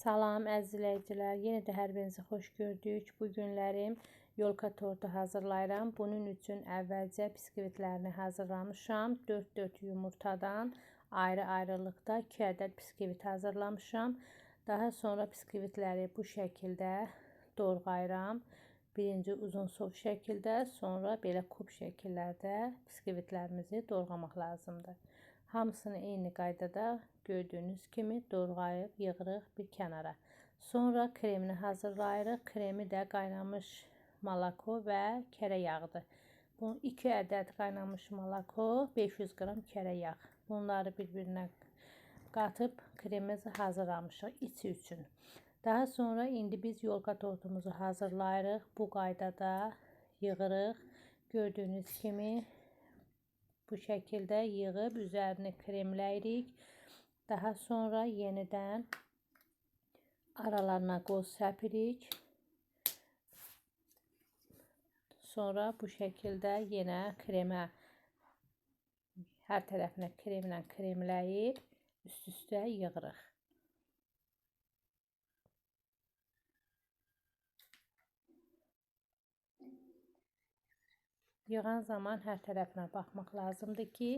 Salam əziz izləyicilər, yenə də hər birinizi xoş gördük. Bu günlərim yolka tortu hazırlayıram. Bunun üçün əvvəlcə biskvitlərini hazırlamışam. 4-4 yumurtadan ayrı-ayrılıqda 2 ədəd biskvit hazırlamışam. Daha sonra biskvitləri bu şəkildə doğrayıram. Birinci uzun sov şəkildə, sonra belə kub şəkillərdə biskvitlərimizi doğramaq lazımdır. Hamısını eyni qaydada gördüyünüz kimi doğrayıb yığırıq bir kənara. Sonra kremini hazırlayırıq. Kremi də qaynamış malako və kərə yağıdır. Bu 2 ədəd qaynamış malako, 500 qram kərə yağ. Bunları bir-birinə qatıb kremimizi hazırlamışıq içi üçün. Daha sonra indi biz yolka tortumuzu hazırlayırıq. Bu qaydada yığırıq. Gördüyünüz kimi bu şəkildə yığıb üzərini kremləyirik. Daha sonra yenidən aralarına qoz səpirik. Sonra bu şəkildə yenə kremə hər tərəfinə kremlə kremləyib üst-üstə yığırıq. Yığan zaman hər tərəfinə baxmaq lazımdır ki,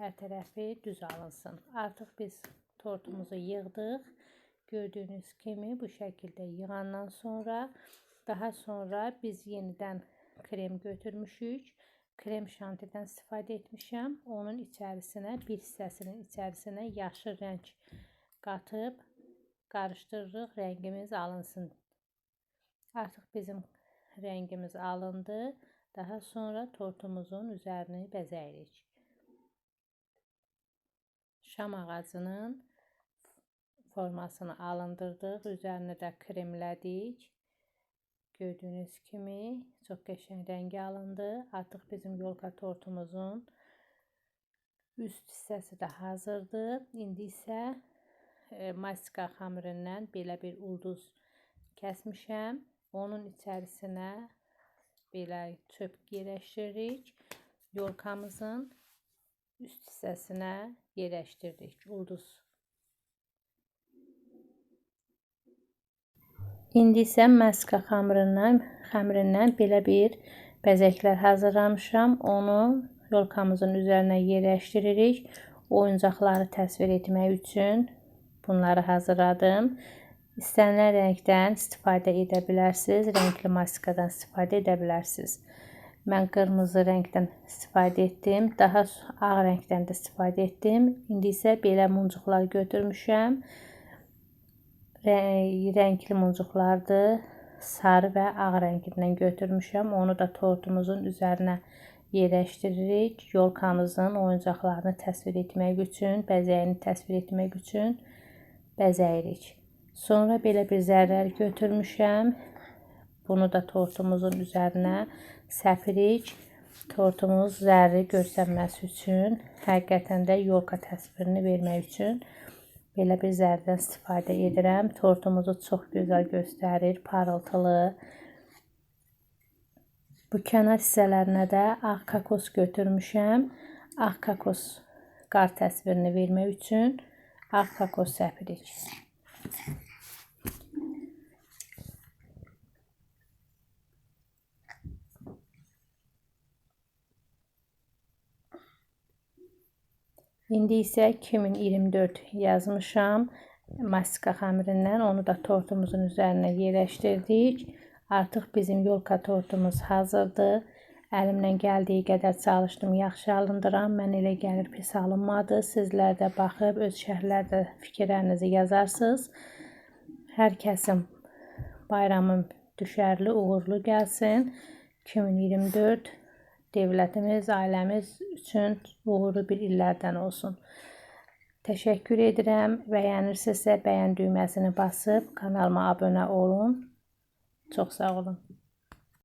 hər tərəfi düz alınsın. Artıq biz tortumuzu yığdıq. Gördüyünüz kimi bu şəkildə yığandan sonra daha sonra biz yenidən krem götürmüşük. Krem şantidən istifadə etmişəm. Onun içərisinə bir hissəsinin içərisinə yaşıl rəng qatıb qarışdırırıq, rəngimiz alınsın. Artıq bizim rəngimiz alındı. Daha sonra tortumuzun üzerini bəzəyirik. Şam ağacının formasını alındırdıq. Üzərini də kremlədik. Gördüyünüz kimi çox qəşəng rəngi alındı. Artıq bizim yolka tortumuzun üst hissəsi də hazırdır. İndi isə e, mastika xəmirindən belə bir ulduz kəsmişəm. Onun içərisinə belə çöp yerləşdiririk. Yolkamızın üst hissəsinə yerləşdirdik. Ulduz. İndi isə məska xəmirindən, xəmirindən belə bir bəzəklər hazırlamışam. Onu yolkamızın üzərinə yerləşdiririk. Oyuncaqları təsvir etmək üçün bunları hazırladım. İstənilən rəngdən istifadə edə bilərsiniz. Rəngli maskadan istifadə edə bilərsiniz. Mən qırmızı rəngdən istifadə etdim. Daha ağ rəngdən də istifadə etdim. İndi isə belə muncuqlar götürmüşəm. Rəngli muncuqlardır. Sarı və ağ rəngindən götürmüşəm. Onu da tortumuzun üzərinə yerləşdiririk. Yolkamızın oyuncaqlarını təsvir etmək üçün, bəzəyini təsvir etmək üçün bəzəyirik. Sonra belə bir zərrər götürmüşəm. Bunu da tortumuzun üzərinə səpirik. Tortumuz zərri görsənməsi üçün, həqiqətən də yolka təsvirini vermək üçün belə bir zərdən istifadə edirəm. Tortumuzu çox gözəl göstərir, parıltılı. Bu kənar hissələrinə də ağ kakos götürmüşəm. Ağ kakos qar təsvirini vermək üçün ağ kakos səpirik. İndi isə 2024 yazmışam. Mastika xəmirindən onu da tortumuzun üzərinə yerləşdirdik. Artıq bizim yolka tortumuz hazırdır. Əlimdən gəldiyi qədər çalışdım, yaxşı alındıram. Mən elə gəlir pis alınmadı. Sizlər də baxıb öz şərhlərdə fikirlərinizi yazarsınız. Hər kəsin bayramın düşərli, uğurlu gəlsin. 2024 Devlətimiz, ailəmiz üçün uğurlu bir illərdən olsun. Təşəkkür edirəm. Bəyənirsinizsə bəyən düyməsini basıb kanalıma abunə olun. Çox sağ olun.